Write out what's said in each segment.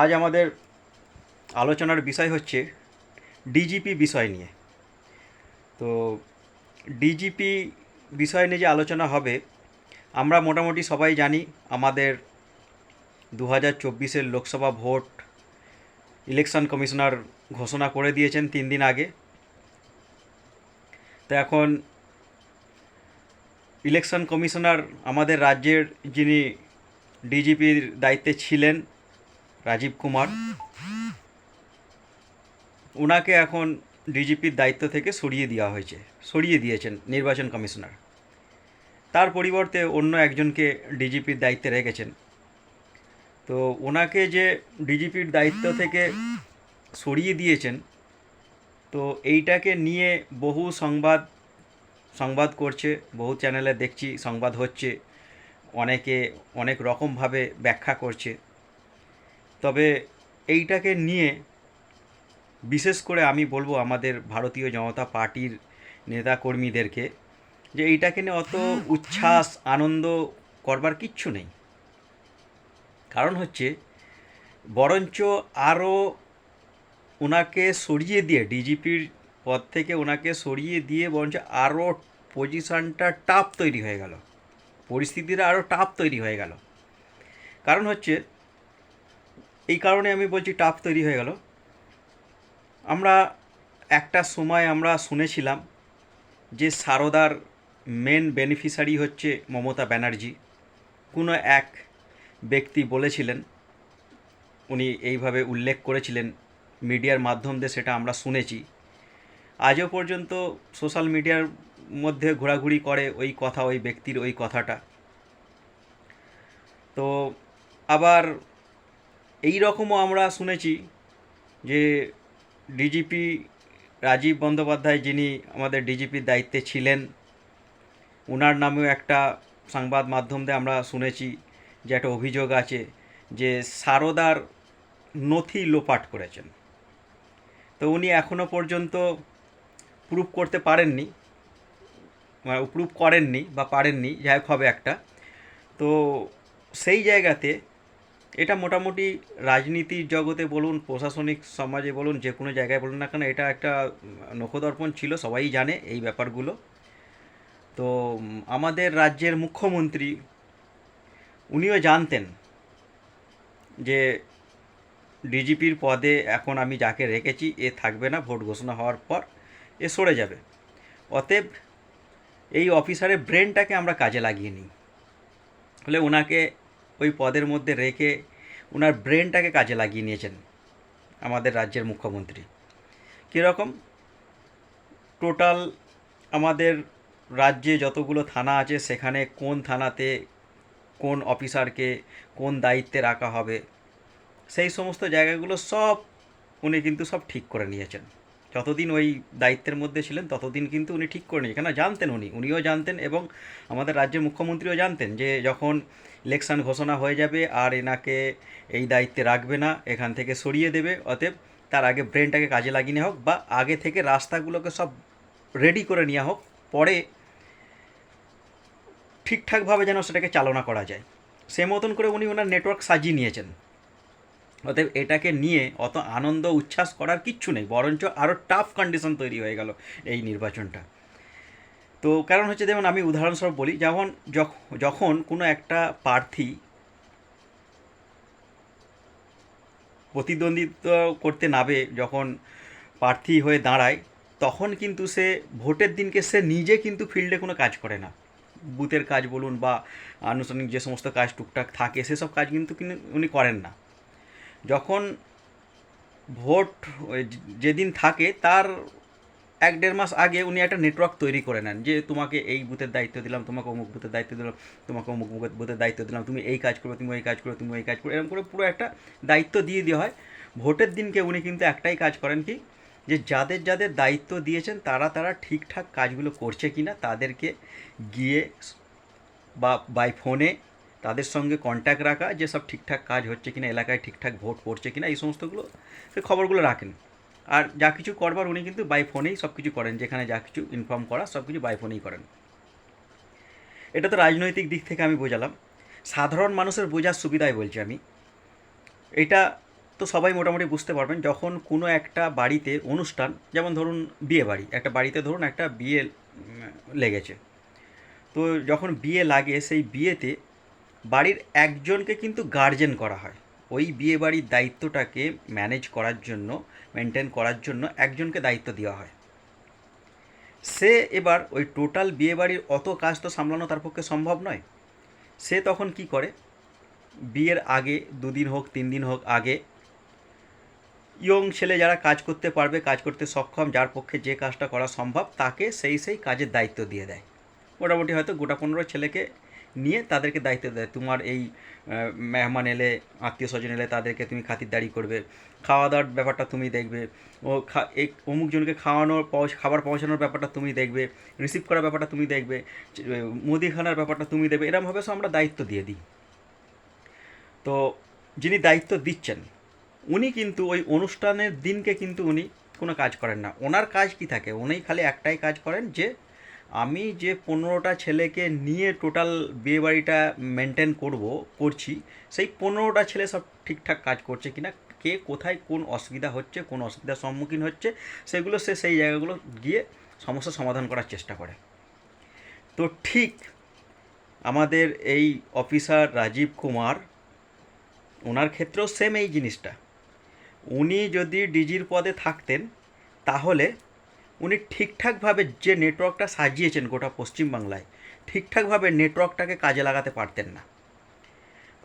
আজ আমাদের আলোচনার বিষয় হচ্ছে ডিজিপি বিষয় নিয়ে। তো ডিজিপি বিষয় নিয়ে যে আলোচনা হবে, আমরা মোটামুটি সবাই জানি আমাদের দু হাজার চব্বিশের লোকসভা ভোট ইলেকশন কমিশনার ঘোষণা করে দিয়েছেন তিন দিন আগে। তো এখন ইলেকশন কমিশনার আমাদের রাজ্যের যিনি ডিজিপির দায়িত্বে ছিলেন রাজীব কুমার। ওনাকে এখন ডিজিপির দায়িত্ব থেকে সরিয়ে দেওয়া হয়েছে, সরিয়ে দিয়েছেন নির্বাচন কমিশনার। তার পরিবর্তে অন্য একজনকে ডিজিপির দায়িত্বে রেখেছেন। তো ওনাকে যে ডিজিপির দায়িত্ব থেকে সরিয়ে দিয়েছেন, তো এইটাকে নিয়ে বহু সংবাদ সংবাদ করছে, বহু চ্যানেলে দেখছি, সংবাদ হচ্ছে, অনেকে অনেক রকমভাবে ব্যাখ্যা করছে। তবে এইটাকে নিয়ে বিশেষ করে আমি বলব আমাদের ভারতীয় জনতা পার্টির নেতাকর্মীদেরকে যে এইটাকে নিয়ে অত উচ্ছ্বাস আনন্দ করবার কিচ্ছু নেই। কারণ হচ্ছে বরঞ্চ আরও ওনাকে সরিয়ে দিয়ে ডিজিপির পদ থেকে ওনাকে সরিয়ে দিয়ে বরঞ্চ আরও পজিশানটা টাফ তৈরি হয়ে গেল। পরিস্থিতিটা আরও টাফ তৈরি হয়ে গেল। কারণ হচ্ছে এই কারণে আমি বলছি টাফ তৈরি হয়ে গেল। আমরা একটা সময় আমরা শুনেছিলাম যে সারদার মেন বেনিফিশিয়ারি হচ্ছে মমতা ব্যানার্জি। কোনো এক ব্যক্তি বলেছিলেন, উনি এইভাবে উল্লেখ করেছিলেন মিডিয়ার মাধ্যম দিয়ে সেটা আমরা শুনেছি। আজও পর্যন্ত সোশ্যাল মিডিয়ার মধ্যে ঘোরাঘুরি করে ওই কথা, ওই ব্যক্তির ওই কথাটা। তো আবার এই রকমও আমরা শুনেছি যে ডিজিপি রাজীব বন্দ্যোপাধ্যায় যিনি আমাদের ডিজিপির দায়িত্বে ছিলেন ওনার নামেও একটা সংবাদ মাধ্যম দিয়ে আমরা শুনেছি যে একটা অভিযোগ আছে যে সারদার নথি লোপাট করেছেন। তো উনি এখনও পর্যন্ত প্রুফ করতে পারেননি মানে প্রুভ করেননি বা পারেননি, যাই হোক হবে একটা। তো সেই জায়গাতে এটা মোটামুটি রাজনীতির জগতে বলুন, প্রশাসনিক সমাজে বলুন, যে কোনো জায়গায় বলুন না কেন, এটা একটা নখদর্পণ ছিল, সবাই জানে এই ব্যাপারগুলো। তো আমাদের রাজ্যের মুখ্যমন্ত্রী, উনিও জানতেন যে ডিজিপির পদে এখন আমি যাকে রেখেছি, এ থাকবে না, ভোট ঘোষণা হওয়ার পর এ সরে যাবে। অতএব এই অফিসারের ব্রেনটাকে আমরা কাজে লাগিয়ে নিই। ফলে ওনাকে ওই পদের মধ্যে রেখে ওনার ব্রেনটাকে কাজে লাগিয়ে নিয়েছেন আমাদের রাজ্যের মুখ্যমন্ত্রী। কীরকম? টোটাল আমাদের রাজ্যে যতগুলো থানা আছে, সেখানে কোন থানাতে কোন অফিসারকে কোন দায়িত্বে রাখা হবে, সেই সমস্ত জায়গাগুলো সব উনি কিন্তু সব ঠিক করে নিয়েছেন। যতদিন ওই দায়িত্বের মধ্যে ছিলেন, ততদিন কিন্তু উনি ঠিক করে নিয়েছেন কেন? জানতেন উনি। উনিও জানতেন এবং আমাদের রাজ্যের মুখ্যমন্ত্রীও জানতেন যে যখন ইলেকশন ঘোষণা হয়ে যাবে আর এনাকে এই দায়িত্বে রাখবে না, এখান থেকে সরিয়ে দেবে, অতএব তার আগে ব্রেনটাকে কাজে লাগিয়ে নেওয়া হোক বা আগে থেকে রাস্তাগুলোকে সব রেডি করে নেওয়া হোক, পরে ঠিকঠাকভাবে যেন সেটাকে চালনা করা যায়। সে মতন করে উনি ওনার নেটওয়ার্ক সাজিয়ে নিয়েছেন। অতএব এটাকে নিয়ে অত আনন্দ, উচ্ছ্বাস করার কিচ্ছু নেই, বরঞ্চ আরও টাফ কন্ডিশন তৈরি হয়ে গেল এই নির্বাচনটা। তো কারণ হচ্ছে যেমন আমি উদাহরণস্বরূপ বলি যেমন যখ- যখন কোনো একটা প্রার্থী প্রতিদ্বন্দ্বিত্ব করতে নাবে যখন প্রার্থী হয়ে দাঁড়ায়, তখন কিন্তু সে ভোটের দিনকে সে নিজে কিন্তু ফিল্ডে কোনো কাজ করে না। বুথের কাজ বলুন বা আনুষ্ঠানিক যে সমস্ত কাজ টুকটাক থাকে, সেসব কাজ কিন্তু কিনে- উনি করেন না। যখন ভোট যেদিন থাকে, তার এক দেড় মাস আগে উনি একটা নেটওয়ার্ক তৈরি করে নেন যে, তোমাকে এই বুথের দায়িত্ব দিলাম, তোমাকে অমুক বুথের দায়িত্ব দিলাম, তোমাকে অমুক বুথের- দায়িত্ব দিলাম, তুমি এই কাজ করো তুমি ওই কাজ করো তুমি ওই কাজ করো এরকম করে পুরো একটা দায়িত্ব দিয়ে দেওয়া হয়। ভোটের দিনকে উনি কিন্তু একটাই কাজ করেন কি? যে, যাদের যাদের দায়িত্ব দিয়েছেন, তারা তারা ঠিকঠাক কাজগুলো করছে কি না তাদেরকে গিয়ে বা বাই ফোনে তাদের সঙ্গে কন্ট্যাক্ট রাখা, যে সব ঠিকঠাক কাজ হচ্ছে কিনা, এলাকায় ঠিকঠাক ভোট পড়ছে কিনা, এই সমস্তগুলো সে খবরগুলো রাখেন। আর যা কিছু করবার উনি কিন্তু বাই ফোনেই সব কিছু করেন, যেখানে যা কিছু ইনফর্ম করা সব কিছু বাই ফোনেই করেন। এটা তো রাজনৈতিক দিক থেকে আমি বোঝালাম। সাধারণ মানুষের বোঝার সুবিধায় বলছি আমি। এটা তো সবাই মোটামুটি বুঝতে পারবেন, যখন কোনো একটা বাড়িতে অনুষ্ঠান, যেমন ধরুন বিয়ে বাড়ি, একটা বাড়িতে ধরুন একটা বিয়ে লেগেছে। তো যখন বিয়ে লাগে, সেই বিয়েতে বাড়ির একজনকে কিন্তু গার্জেন করা হয়। ওই বিয়ে বাড়ির দায়িত্বটাকে ম্যানেজ করার জন্য মেনটেন করার জন্য একজনকে দায়িত্ব দেওয়া হয়। সে এবার ওই টোটাল বিয়ে বাড়ির অত কাজ তো সামলানো তার পক্ষে সম্ভব নয়। সে তখন কি করে? বিয়ের আগে, দুদিন হোক, তিন দিন হোক আগে, ইয়ং ছেলে যারা কাজ করতে পারবে, কাজ করতে সক্ষম, যার পক্ষে যে কাজটা করা সম্ভব, তাকে সেই সেই কাজের দায়িত্ব দিয়ে দেয়। মোটামুটি হয়তো গোটা পনেরো ছেলেকে নিয়ে তাদেরকে দায়িত্ব দেয়। তোমার এই মেহমান এলে, আত্মীয় স্বজন এলে তাদেরকে তুমি খাতিরদারি করবে। খাওয়া দাওয়ার ব্যাপারটা তুমি দেখবে। ও এই অমুকজনকে খাওয়ানোর খাবার পৌঁছানোর ব্যাপারটা তুমি দেখবে। রিসিভ করার ব্যাপারটা তুমি দেখবে। মুদিখানার ব্যাপারটা তুমি দেবে এরমভাবে সব আমরা দায়িত্ব দিয়ে দিই। তো যিনি দায়িত্ব দিচ্ছেন, উনি কিন্তু ওই অনুষ্ঠানের দিনকে কিন্তু উনি কোনো কাজ করেন না। ওনার কাজ কি থাকে? উনি খালি একটাই কাজ করেন যে আমি যে পনেরোটা ছেলেকে নিয়ে টোটাল বিয়ে বাড়িটা মেনটেন করব, করছি, সেই পনেরোটা ছেলে সব ঠিকঠাক কাজ করছে কিনা, কে কোথায় কোন অসুবিধা হচ্ছে, কোন অসুবিধার সম্মুখীন হচ্ছে, সেগুলো সে সেই জায়গাগুলো গিয়ে সমস্যা সমাধান করার চেষ্টা করে। তো ঠিক আমাদের এই অফিসার রাজীব কুমার, ওনার ক্ষেত্রেও সেম এই জিনিসটা। উনি যদি ডিজির পদে থাকতেন, তাহলে উনি ঠিকঠাকভাবে যে নেটওয়ার্কটা সাজিয়েছেন গোটা পশ্চিমবাংলায়, ঠিকঠাকভাবে নেটওয়ার্কটাকে কাজে লাগাতে পারতেন না।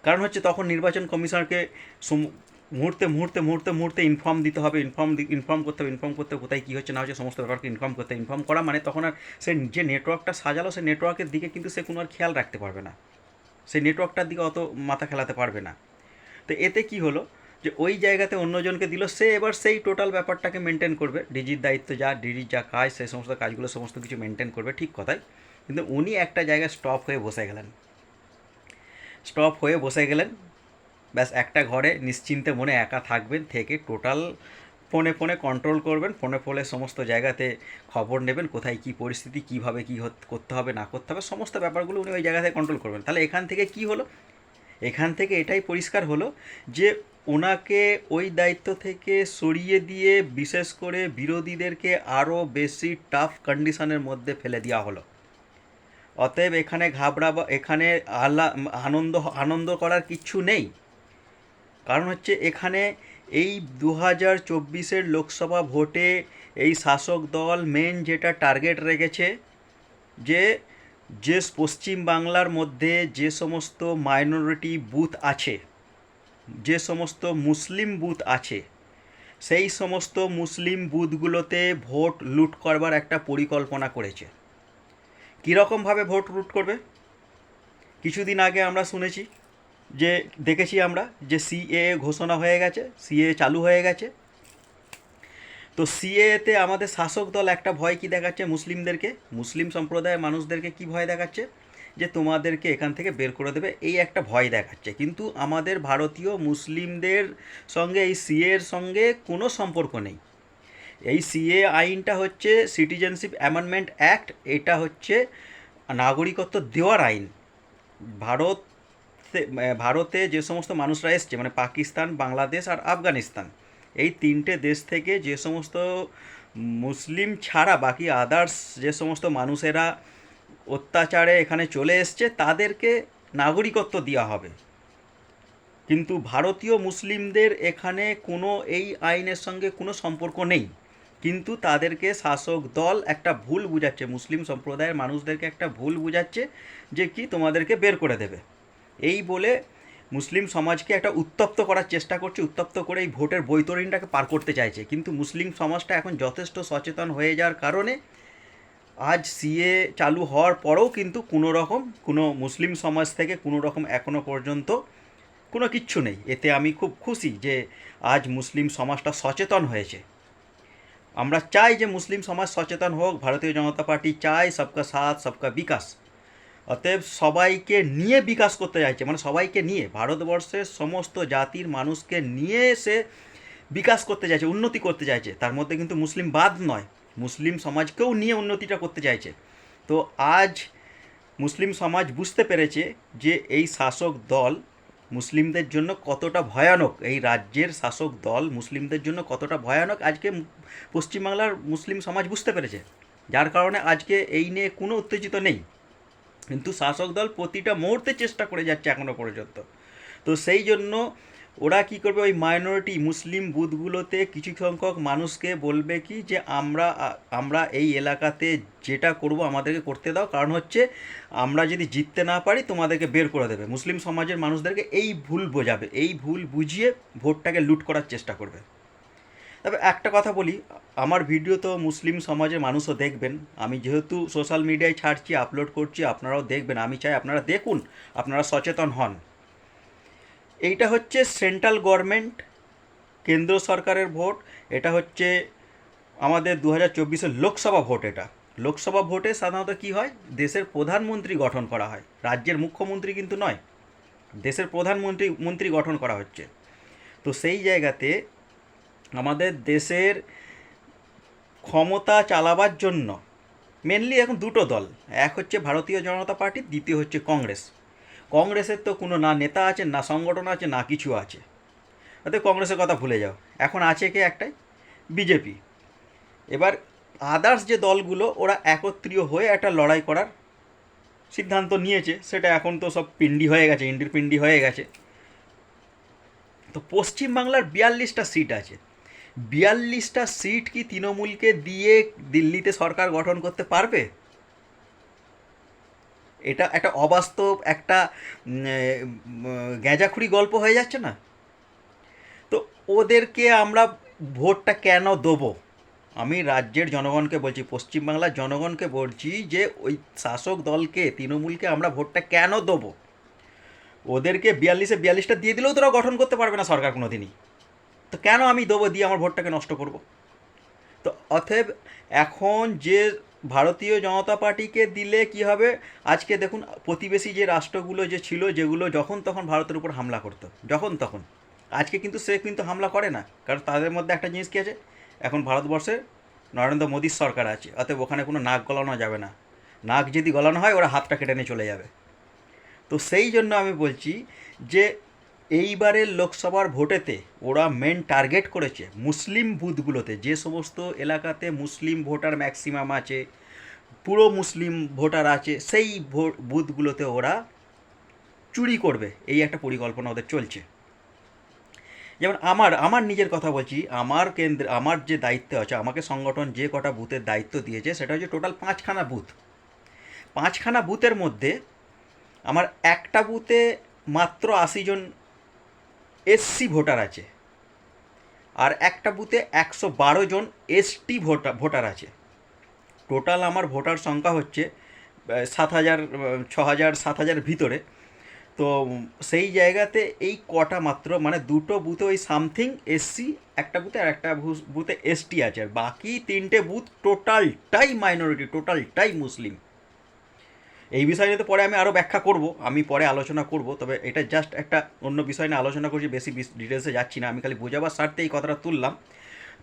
কারণ হচ্ছে তখন নির্বাচন কমিশনকে সম- মুহূর্তে মুহূর্তে মুহূর্তে মুহূর্তে ইনফর্ম দিতে হবে ইনফর্ম ইনফর্ম করতে হবে ইনফর্ম করতে কোথায় কী হচ্ছে, না হচ্ছে সমস্ত ব্যাপারকে ইনফর্ম করতে ইনফর্ম করা মানে তখন আর সে যে নেটওয়ার্কটা সাজালো সেই নেটওয়ার্কের দিকে কিন্তু সে কোনো আর খেয়াল রাখতে পারবে না। সেই নেটওয়ার্কটার দিকে অত মাথা খেলাতে পারবে না। তো এতে কি হলো? যে ওই জায়গাতে অন্যজনকে দিল, সে এবার সেই টোটাল ব্যাপারটাকে মেনটেন করবে। ডিজির দায়িত্ব যা ডিজির যা কাজ সেই সমস্ত কাজগুলো, সমস্ত কিছু মেনটেন করবে, ঠিক কথাই। কিন্তু উনি একটা জায়গায় স্টপ হয়ে বসে গেলেন। স্টপ হয়ে বসে গেলেন। ব্যাস, একটা ঘরে নিশ্চিন্তে মনে একা থাকবেন, থেকে টোটাল ফোনে ফোনে কন্ট্রোল করবেন ফোনে ফোনে সমস্ত জায়গাতে খবর নেবেন, কোথায় কী পরিস্থিতি, কীভাবে কী করতে হবে, না করতে হবে, সমস্ত ব্যাপারগুলো উনি ওই জায়গা থেকে কন্ট্রোল করবেন। তাহলে এখান থেকে কি হলো? এখান থেকে এটাই পরিষ্কার হলো যে ওনাকে ওই দায়িত্ব থেকে সরিয়ে দিয়ে বিশেষ করে বিরোধীদেরকে আরও বেশি টাফ কন্ডিশনের মধ্যে ফেলে দেওয়া হলো। অতএব এখানে ঘাবড়াবা, এখানে আলা, আনন্দ আনন্দ করার কিচ্ছু নেই। কারণ হচ্ছে এখানে এই দু হাজার চব্বিশের লোকসভা ভোটে এই শাসক দল মেন যেটা টার্গেট রেখেছে যে যে পশ্চিম বাংলার মধ্যে যে সমস্ত মাইনরিটি বুথ আছে, যে সমস্ত মুসলিম বুথ আছে, সেই সমস্ত মুসলিম বুথগুলোতে ভোট লুট করবার একটা পরিকল্পনা করেছে। কীরকমভাবে ভোট লুট করবে? কিছুদিন আগে আমরা শুনেছি যে, দেখেছি আমরা যে সিএ ঘোষণা হয়ে গেছে সিএ চালু হয়ে গেছে। তো সিএতে আমাদের শাসক দল একটা ভয় কি দেখাচ্ছে মুসলিমদেরকে? মুসলিম সম্প্রদায়ের মানুষদেরকে কি ভয় দেখাচ্ছে? যে তোমাদেরকে এখান থেকে বের করে দেবে, এই একটা ভয় দেখাচ্ছে। কিন্তু আমাদের ভারতীয় মুসলিমদের সঙ্গে, এই সিএর সঙ্গে কোনো সম্পর্ক নেই। এই সিএ আইনটা হচ্ছে সিটিজেনশিপ অ্যামেন্ডমেন্ট অ্যাক্ট এটা হচ্ছে নাগরিকত্ব দেওয়ার আইন। ভারত ভারতে যে সমস্ত মানুষরা এসছে মানে পাকিস্তান, বাংলাদেশ আর আফগানিস্তান এই তিনটে দেশ থেকে যে সমস্ত মুসলিম ছাড়া বাকি আদার্স যে সমস্ত মানুষেরা অত্যাচারে এখানে চলে এসছে, তাদেরকে নাগরিকত্ব দেওয়া হবে। কিন্তু ভারতীয় মুসলিমদের এখানে কোনো এই আইনের সঙ্গে কোনো সম্পর্ক নেই। কিন্তু তাদেরকে শাসক দল একটা ভুল বুঝাচ্ছে, মুসলিম সম্প্রদায়ের মানুষদেরকে একটা ভুল বুঝাচ্ছে যে কি তোমাদেরকে বের করে দেবে। এই বলে মুসলিম সমাজকে একটা উত্তপ্ত করার চেষ্টা করছে, উত্তপ্ত করে এই ভোটের বৈতরণটাকে পার করতে চাইছে। কিন্তু মুসলিম সমাজটা এখন যথেষ্ট সচেতন হয়ে যাওয়ার কারণে আজ সিএ চালু হওয়ার পরেও কিন্তু কোনো রকম কোনো মুসলিম সমাজ থেকে কোনো রকম এখনও পর্যন্ত কোনো কিচ্ছু নেই। এতে আমি খুব খুশি যে আজ মুসলিম সমাজটা সচেতন হয়েছে। আমরা চাই যে মুসলিম সমাজ সচেতন হোক, ভারতীয় জনতা পার্টি চায় সবকা সাথ, সবকা বিকাশ। অতএব সবাইকে নিয়ে বিকাশ করতে চাইছে মানে সবাইকে নিয়ে, ভারতবর্ষের সমস্ত জাতির মানুষকে নিয়ে সে বিকাশ করতে চাইছে, উন্নতি করতে চাইছে। তার মধ্যে কিন্তু মুসলিম বাদ নয়, মুসলিম সমাজকেও নিয়ে উন্নতিটা করতে চাইছে। তো আজ মুসলিম সমাজ বুঝতে পেরেছে যে এই শাসক দল মুসলিমদের জন্য কতটা ভয়ানক, এই রাজ্যের শাসক দল মুসলিমদের জন্য কতটা ভয়ানক, আজকে পশ্চিমবাংলার মুসলিম সমাজ বুঝতে পেরেছে। যার কারণে আজকে এই নিয়ে কোনো উত্তেজিত নেই। কিন্তু শাসক দল প্রতিটা মুহূর্তে চেষ্টা করে যাচ্ছে এখনও পর্যন্ত। তো সেই জন্য ওরা কি করবে, ওই মাইনরিটি মুসলিম বুথগুলোতে কিছু সংখ্যক মানুষকে বলবে কি যে, আমরা আমরা এই এলাকাতে যেটা করব আমাদেরকে করতে দাও। কারণ হচ্ছে আমরা যদি জিততে না পারি, তোমাদেরকে বের করে দেবে। মুসলিম সমাজের মানুষদেরকে এই ভুল বোঝাবে। এই ভুল বুঝিয়ে ভোটটাকে লুট করার চেষ্টা করবে। তবে একটা কথা বলি, আমার ভিডিও তো মুসলিম সমাজের মানুষও দেখবেন। আমি যেহেতু সোশ্যাল মিডিয়ায় ছাড়ছি আপলোড করছি, আপনারাও দেখবেন। আমি চাই আপনারা দেখুন, আপনারা সচেতন হন। এইটা হচ্ছে সেন্ট্রাল গভর্নমেন্ট কেন্দ্র সরকারের ভোট, এটা হচ্ছে আমাদের দু হাজার লোকসভা ভোট এটা। লোকসভা ভোটে সাধারণত কি হয়? দেশের প্রধানমন্ত্রী গঠন করা হয়। রাজ্যের মুখ্যমন্ত্রী কিন্তু নয়, দেশের প্রধানমন্ত্রী, মন্ত্রী গঠন করা হচ্ছে। তো সেই জায়গাতে আমাদের দেশের ক্ষমতা চালাবার জন্য মেনলি এখন দুটো দল, এক হচ্ছে ভারতীয় জনতা পার্টি, দ্বিতীয় হচ্ছে কংগ্রেস। কংগ্রেসের তো কোনো না নেতা আছে, না সংগঠন আছে, না কিছু আছে। অতএব কংগ্রেসের কথা ভুলে যাও। এখন আছে কে একটাই? বিজেপি। এবার আদার্স যে দলগুলো, ওরা একত্রীয় হয়ে একটা লড়াই করার সিদ্ধান্ত নিয়েছে। সেটা এখন তো সব পিন্ডি হয়ে গেছে, ইন্ডির পিন্ডি হয়ে গেছে। তো পশ্চিমবাংলার বিয়াল্লিশটা সিট আছে। বিয়াল্লিশটা সিট কি তৃণমূলকে দিয়ে দিল্লিতে সরকার গঠন করতে পারবে? এটা একটা অবাস্তব একটা উম, গল্প হয়ে যাচ্ছে না? তো ওদেরকে আমরা ভোটটা কেন দেবো? আমি রাজ্যের জনগণকে বলছি পশ্চিমবাংলার জনগণকে বলছি যে ওই শাসক দলকে তৃণমূলকে আমরা ভোটটা কেন দেবো? ওদেরকে বিয়াল্লিশে বিয়াল্লিশটা দিয়ে দিলেও তোরা গঠন করতে পারবে না সরকার কোনো দিনই তো কেন আমি দেবো দিয়ে আমার ভোটটাকে নষ্ট করব? তো অতএব এখন যে ভারতীয় জনতা পার্টিকে দিলে কি হবে? আজকে দেখুন, প্রতিবেশী যে রাষ্ট্রগুলো যে ছিল, যেগুলো যখন তখন ভারতের উপর হামলা করতো, যখন তখন। আজকে কিন্তু সে কিন্তু হামলা করে না, কারণ তাদের মধ্যে একটা জিনিস কী আছে? এখন ভারতবর্ষে নরেন্দ্র মোদীর সরকার আছে, অতএব ওখানে কোনো নাক গলানো যাবে না। নাক যদি গলানো হয়, ওরা হাতটা কেটে নিয়ে চলে যাবে। তো সেই জন্য আমি বলছি যে এইবারের লোকসভার ভোটেতে ওরা মেন টার্গেট করেছে মুসলিম বুথগুলোতে। যে সমস্ত এলাকাতে মুসলিম ভোটার ম্যাক্সিমাম আছে, পুরো মুসলিম ভোটার আছে, সেই বুথগুলোতে ওরা চুরি করবে। এই একটা পরিকল্পনা ওদের চলছে। যেমন আমার আমার নিজের কথা বলছি, আমার কেন্দ্র, আমার যে দায়িত্ব আছে, আমাকে সংগঠন যে কটা বুথের দায়িত্ব দিয়েছে, সেটা হচ্ছে টোটাল পাঁচখানা বুথ। পাঁচখানা বুথের মধ্যে আমার একটা বুথে মাত্র আশি জন এসসি ভোটার আছে। আর একটা বুথে একশো বারো জন এসটি ভোটার ভোটার আছে। টোটাল আমার ভোটার সংখ্যা হচ্ছে সাত হাজার ছ হাজার সাত হাজার ভিতরে। তো সেই জায়গাতে এই কটা মাত্র মানে দুটো বুথে ওই সামথিং এসসি, একটা বুথে আর একটা বুথে এসটি আছে। আর বাকি তিনটে বুথ টোটালটাই মাইনরিটি টোটালটাই মুসলিম। এই বিষয় নিয়ে তো পরে আমি আরও ব্যাখ্যা করব, আমি পরে আলোচনা করব, তবে এটা জাস্ট একটা অন্য বিষয় নিয়ে আলোচনা করছি, বেশি ডিটেলসে যাচ্ছি না, আমি খালি বোঝাবার স্বার্থে এই কথাটা তুললাম।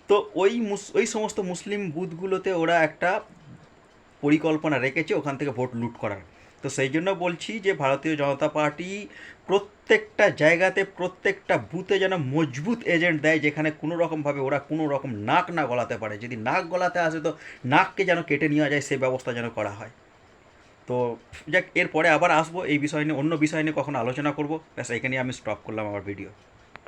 তো ওই ওই সমস্ত মুসলিম বুথগুলোতে ওরা একটা পরিকল্পনা রেখেছে ওখান থেকে ভোট লুট করার। তো সেই জন্য বলছি যে ভারতীয় জনতা পার্টি প্রত্যেকটা জায়গাতে, প্রত্যেকটা বুথে যেন মজবুত এজেন্ট দেয়, যেখানে কোনো রকমভাবে ওরা কোনো রকম নাক না গলাতে পারে। যদি নাক গলাতে আসে তো নাককে যেন কেটে নেওয়া যায়, সে ব্যবস্থা যেন করা হয়। তো যাক, এরপরে আবার আসব, এই বিষয় নিয়ে, অন্য বিষয় নিয়ে কখনো আলোচনা করব। ব্যাস এখানে আমি স্টপ করলাম আমার ভিডিও